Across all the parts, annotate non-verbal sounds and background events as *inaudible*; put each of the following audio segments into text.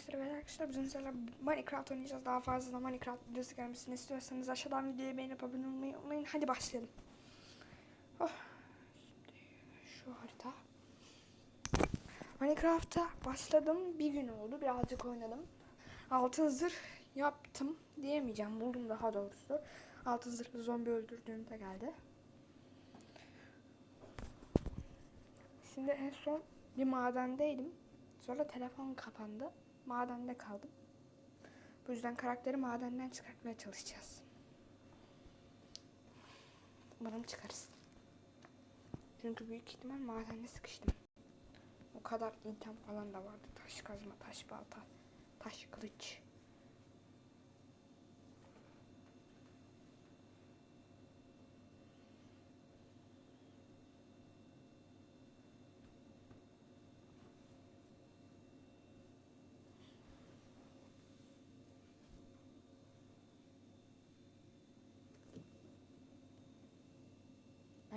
arkadaşlar arkadaşlar bizim sizlerle Minecraft oynayacağız. Daha fazla da Minecraft videosu gelmesini istiyorsanız aşağıdan videoyu beğenip abone olmayı unutmayın. Hadi başlayalım. Oh. Şu harita. Minecraft'a başladım. Bir gün oldu. Birazcık oynadım. Altın zırh yaptım diyemeyeceğim. Buldum daha doğrusu. Altın zırhlı zombi öldürdüğümde geldi. Şimdi en son bir madendeydim. Sonra telefon kapandı. Madende kaldım. Bu yüzden karakteri madenden çıkartmaya çalışacağız. Umarım çıkarız. Çünkü büyük ihtimal madende sıkıştım. O kadar intem falan da vardı. Taş kazma, taş balta, taş kılıç.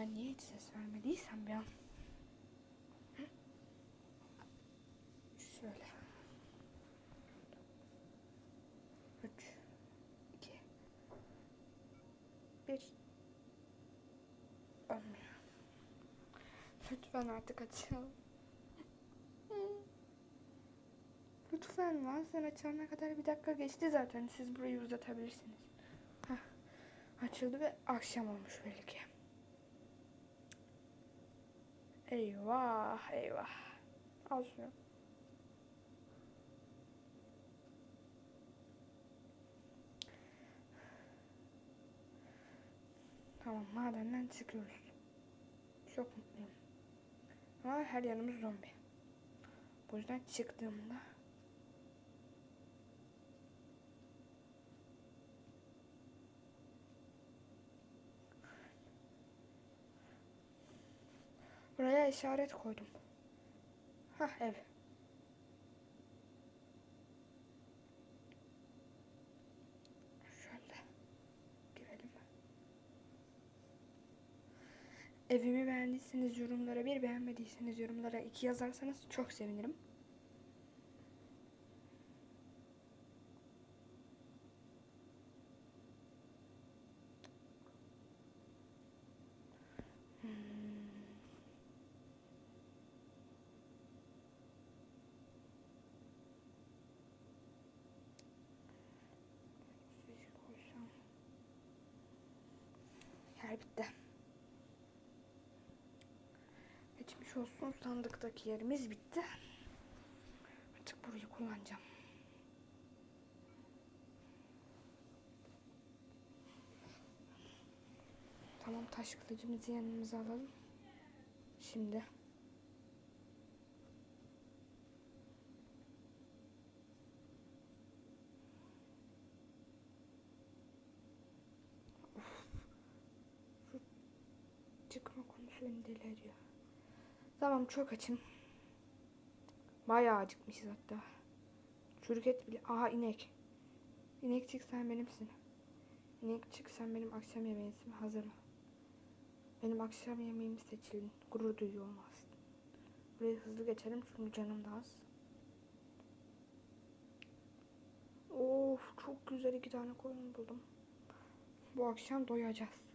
Ben niye hiç ses vermediysem. Hı? Şöyle. Üç. iki, Bir. Olmuyor. Lütfen artık açalım. Lütfen lan sen açana kadar bir dakika geçti zaten. Siz burayı uzatabilirsiniz. Heh. Açıldı ve akşam olmuş belli ki. Eyvah eyvah. Al şunu. Tamam madenden çıkıyoruz. Çok mutluyum. Ama her yanımız zombi. Bu yüzden çıktığımda Buraya işaret koydum. Hah ev. Şöyle girelim. Evimi beğendiyseniz yorumlara bir, beğenmediyseniz yorumlara iki yazarsanız çok sevinirim. Hmm. Sushi koysam. Yer bitti. Geçmiş olsun sandıktaki yerimiz bitti. Artık burayı kullanacağım. Tamam taş kılıcımızı yanımıza alalım. Şimdi. Tamam çok açım. Bayağı acıkmışız hatta. Çürük et bile. Aha inek. İnek çık sen benimsin. İnek çık sen benim akşam yemeğimsin. Hazır mı? Benim akşam yemeğimi seçilin. Gurur duyuyor olmaz. Burayı hızlı geçelim çünkü canım da az. Of çok güzel iki tane koyun buldum. Bu akşam doyacağız.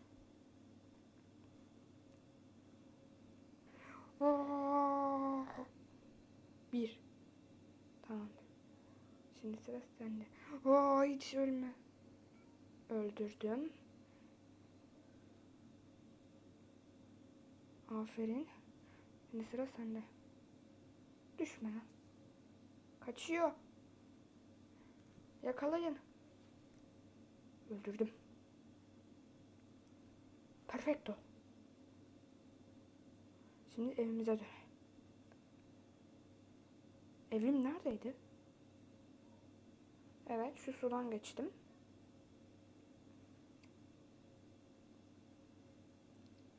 Bir. Tamam. Şimdi sıra sende. Aa, hiç ölme. Öldürdüm. Aferin. Şimdi sıra sende. Düşme lan. Kaçıyor. Yakalayın. Öldürdüm. Perfecto. Şimdi evimize dön. Evim neredeydi? Evet, şu sudan geçtim.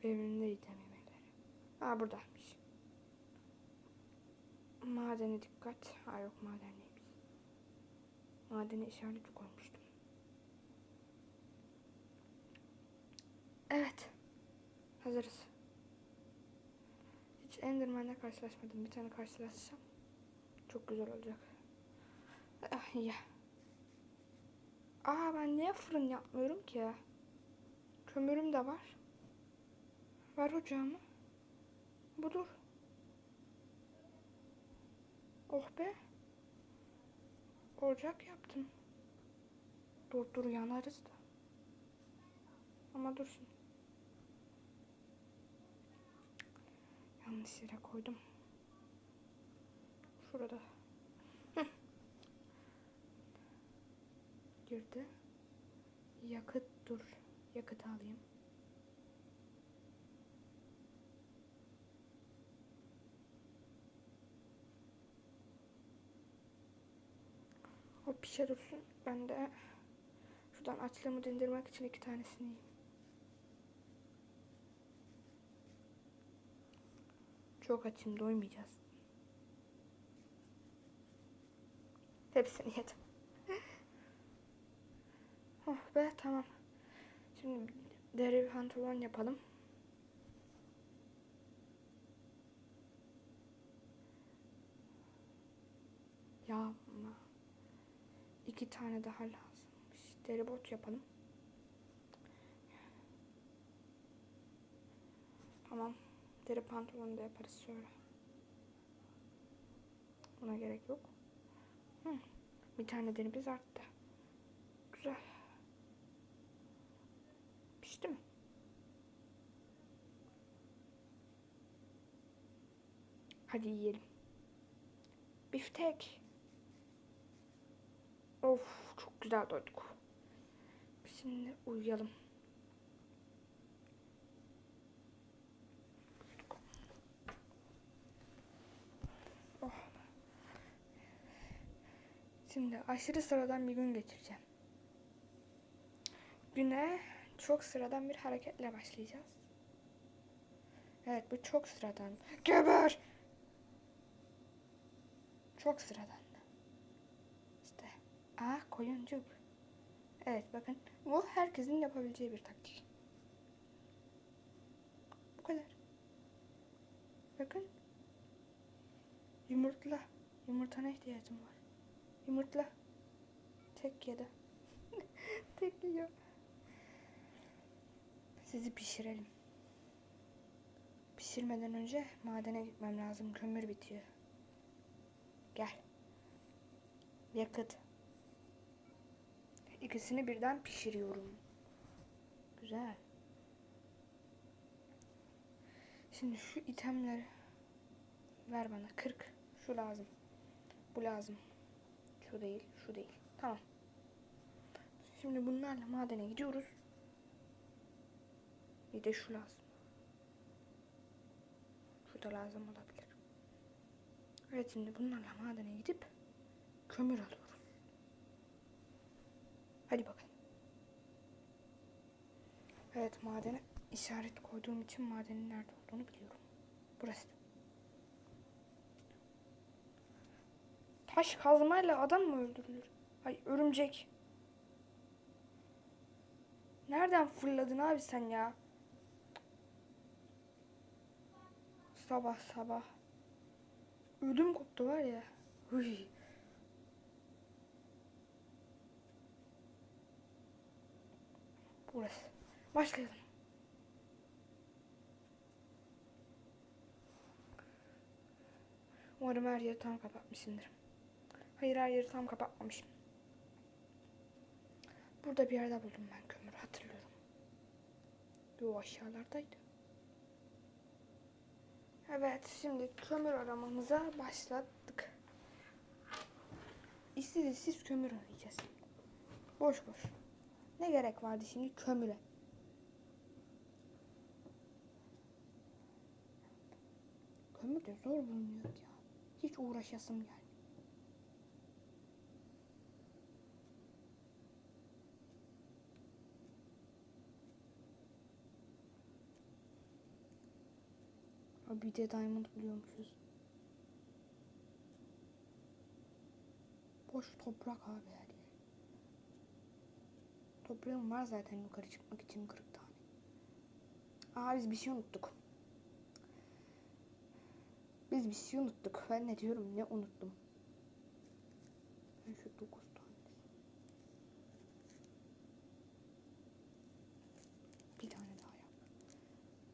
Evimdeydi yemekleri. Aa buradaymış. Madene dikkat. Ha yok maden değilmiş. Madene işaret koymuştum. Evet. Hazırız. Hiç Enderman'le karşılaşmadım. Bir tane karşılaşacağım. Çok güzel olacak. İyi. Aa ben niye fırın yapmıyorum ki? Kömürüm de var. Ver ocağımı. Budur. Oh be. Ocak yaptım. Dur dur yanarız da. Ama dur şimdi. Yanlış yere koydum. Şurada. Girdi. Yakıt dur. Yakıt alayım. O pişe dursun. Ben de şuradan açlığımı dindirmek için iki tanesini yiyeyim. Çok açım doymayacağız. Hepsini yedim. oh *laughs* be tamam. Şimdi deri bir pantolon yapalım. Ya iki tane daha lazımmış. Deri bot yapalım. Tamam. Deri pantolonu da yaparız sonra. Buna gerek yok. Hı. Bir tane derimiz arttı. Güzel. Pişti mi? Hadi yiyelim. Biftek. Of çok güzel doyduk. Şimdi uyuyalım. Oh. Şimdi aşırı sıradan bir gün geçireceğim. Güne çok sıradan bir hareketle başlayacağız. Evet bu çok sıradan. Geber! Çok sıradan. İşte ah koyuncuk. Evet bakın bu herkesin yapabileceği bir taktik. Bu kadar. Bakın. Yumurtla. Yumurtana ihtiyacım var. Yumurtla. Tek yedi. *laughs* Tek yiyor. Sizi pişirelim. Pişirmeden önce madene gitmem lazım. Kömür bitiyor. Gel. Yakıt. İkisini birden pişiriyorum. Güzel. Şimdi şu itemleri ver bana. 40. Şu lazım. Bu lazım. Şu değil, şu değil. Tamam. Şimdi bunlarla madene gidiyoruz. Bir de şu lazım. Şu da lazım olabilir. Evet şimdi bunlarla madene gidip kömür alıyoruz. Hadi bakalım. Evet madene işaret koyduğum için madenin nerede olduğunu biliyorum. Burası. Taş kazmayla adam mı öldürülür? Ay örümcek. Nereden fırladın abi sen ya? Sabah sabah. Ödüm koptu var ya. Hıy. Burası. Başlayalım. Umarım her yeri tam kapatmışımdır. Hayır yeri tam kapatmamışım. Burada bir yerde buldum ben kömür hatırlıyorum. Yo aşağılardaydı. Evet şimdi kömür aramamıza başladık. İşsiz işsiz kömür arayacağız. Boş boş. Ne gerek vardı şimdi kömüre? Kömür de zor bulunuyor ya. Hiç uğraşasım gelmiyor. Bir de diamond buluyormuşuz. Boş toprak abi her yer. Toprağım var zaten yukarı çıkmak için 40 tane. Aa biz bir şey unuttuk. Biz bir şey unuttuk. Ben ne diyorum ne unuttum. Sen şu dokuz tane. Bir tane daha yap.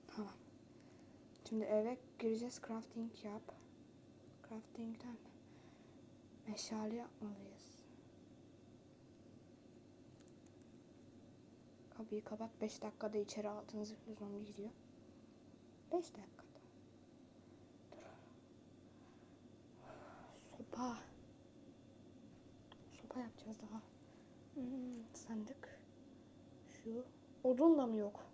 Tamam. Şimdi eve gireceğiz. Crafting yap. Crafting'den meşale yapmalıyız. Kapıyı kapat. 5 dakikada içeri altın zırhlı zombi giriyor. 5 dakikada. Dur. Sopa. Sopa yapacağız daha. Hmm, sandık. Şu. Odun da mı yok?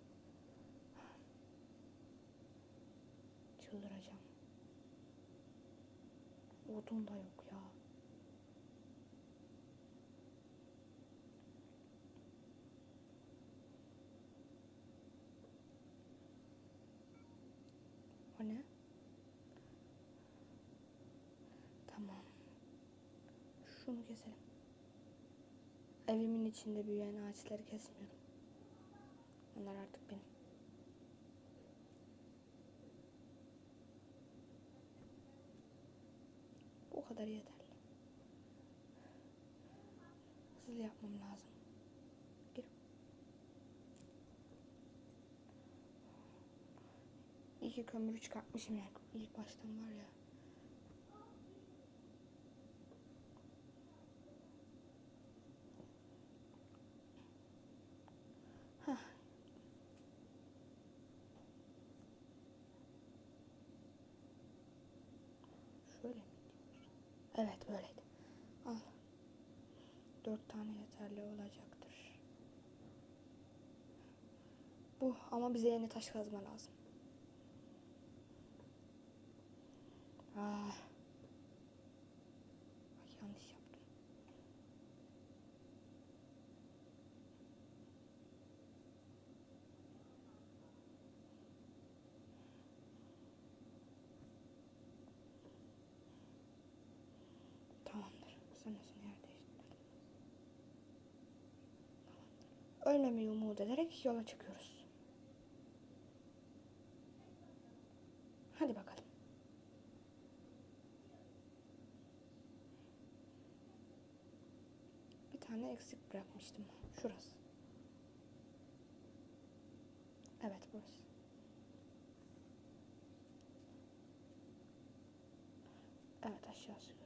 Da yok ya. Ne? Tamam. Şunu keselim. Evimin içinde büyüyen ağaçları kesmiyorum. Onlar artık benim. Bu kadar yeterli. Hızlı yapmam lazım. Gir. İyi ki kömürü çıkartmışım ya. İlk baştan var ya. Hah. Şöyle mi gidiyoruz? Evet böyleydi. Al. Dört tane yeterli olacaktır. Bu ama bize yeni taş kazma lazım. Ah. Bak yanlış yaptım. Tamamdır. Sonrasını yer değiştirelim. Tamamdır. Ölmemeyi umut ederek yola çıkıyoruz. Hadi bakalım. Bir tane eksik bırakmıştım. Şurası. Evet burası. Evet aşağısı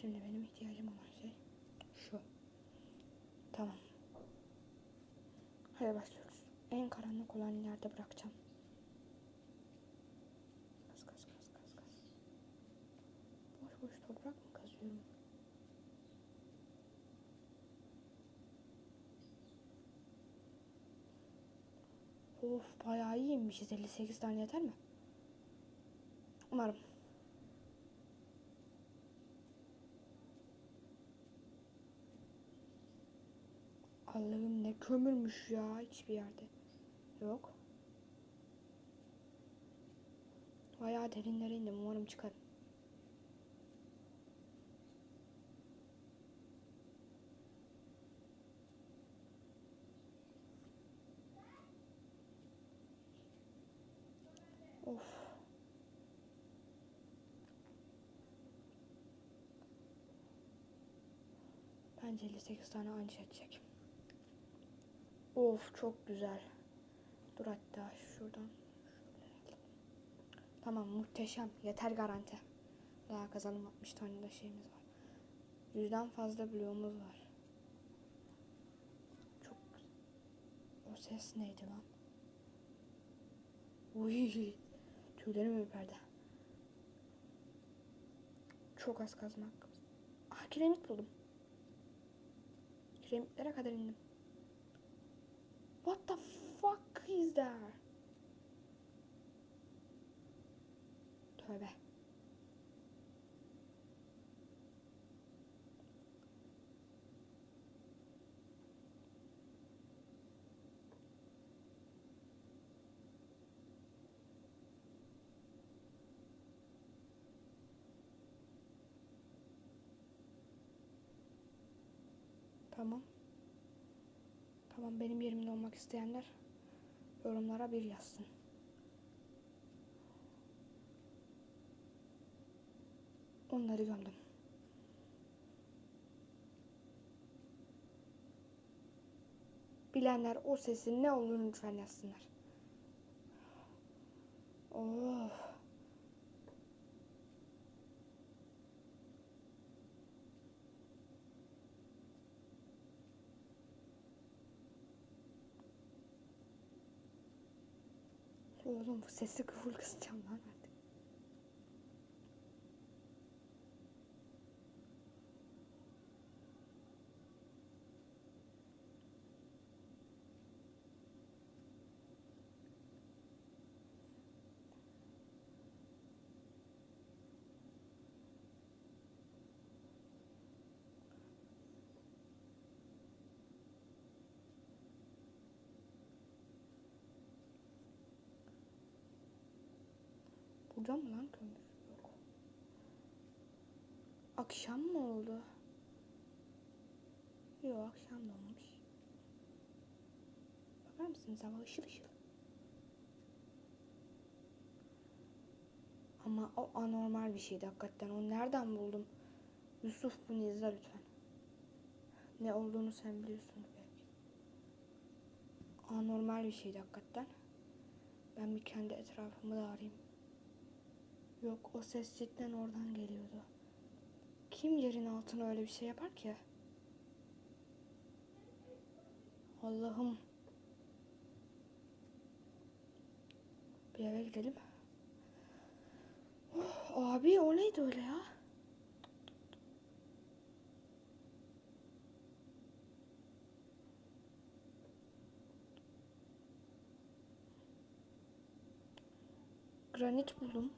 Şimdi benim ihtiyacım olan şey şu. Tamam. Hadi başlıyoruz. En karanlık olan yerde bırakacağım. Kaz kaz kaz kaz kaz. Boş boş toprak mı kazıyorum? Of bayağı iyiymişiz. 58 tane yeter mi? Umarım. Allah'ım ne kömürmüş ya hiçbir yerde. Yok. Bayağı derinlere indim. Umarım çıkarım. Of. Bence 58 tane anca edecek. Of çok güzel. Dur hatta şuradan. Tamam muhteşem. Yeter garanti. Daha kazanım 60 tane de şeyimiz var. Yüzden fazla bloğumuz var. Çok O ses neydi lan? Uy. Tüylerim ürperdi. Çok az kazmak. Ah kiremit buldum. Kiremitlere kadar indim. What the fuck is there? Tövbe. Tamam. Tamam benim yerimde olmak isteyenler yorumlara bir yazsın. Onları gömdüm. Bilenler o sesin ne olduğunu lütfen yazsınlar. Oh. Oğlum bu sesi full kısacağım lan artık. Burada mı lan kömür? Yok. Akşam mı oldu? Yok akşam da olmamış. Bakar mısınız hava ışıl ışıl. Ama o anormal bir şeydi hakikaten. Onu nereden buldum? Yusuf bunu izle lütfen. Ne olduğunu sen biliyorsun belki. Anormal bir şeydi hakikaten. Ben bir kendi etrafımı da arayayım. Yok o ses cidden oradan geliyordu. Kim yerin altına öyle bir şey yapar ki? Allah'ım. Bir eve gidelim. Oh, abi o neydi öyle ya? Granit buldum.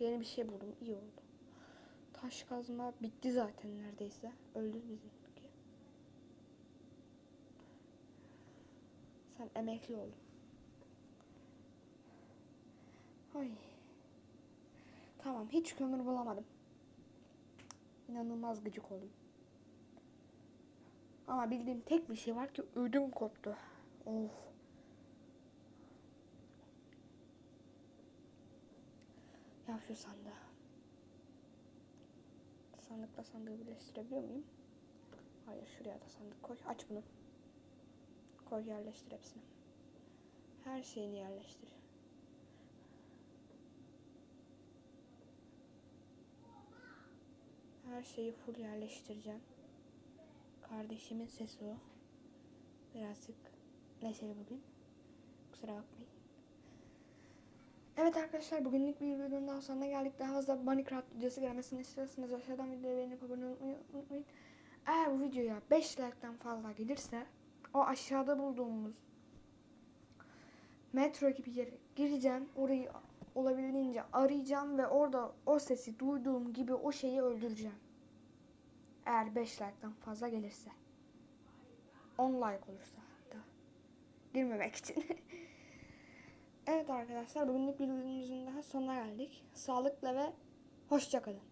Yeni bir şey buldum. iyi oldu. Taş kazma bitti zaten neredeyse. Öldü bizimki. Sen emekli oldun. Ay. Tamam hiç kömür bulamadım. İnanılmaz gıcık oldum. Ama bildiğim tek bir şey var ki ödüm koptu. Of. Ya şu sandığı. Sandıkla sandığı birleştirebiliyor muyum? Hayır şuraya da sandık koy. Aç bunu. Koy yerleştir hepsini. Her şeyini yerleştir. Her şeyi full yerleştireceğim. Kardeşimin sesi o. Birazcık neşeli bugün. Kusura bakmayın. Evet arkadaşlar bugünlük bir videonun daha sonuna geldik. Daha fazla Minecraft videosu gelmesini istiyorsanız aşağıdan videoyu beğenip abone olmayı unutmayın. Eğer bu videoya 5 like'tan fazla gelirse o aşağıda bulduğumuz metro gibi yere gireceğim. Orayı olabildiğince arayacağım ve orada o sesi duyduğum gibi o şeyi öldüreceğim. Eğer 5 like'tan fazla gelirse. 10 like olursa hatta. Girmemek için. *laughs* Evet arkadaşlar bugünlük bir daha sonuna geldik. Sağlıkla ve hoşçakalın.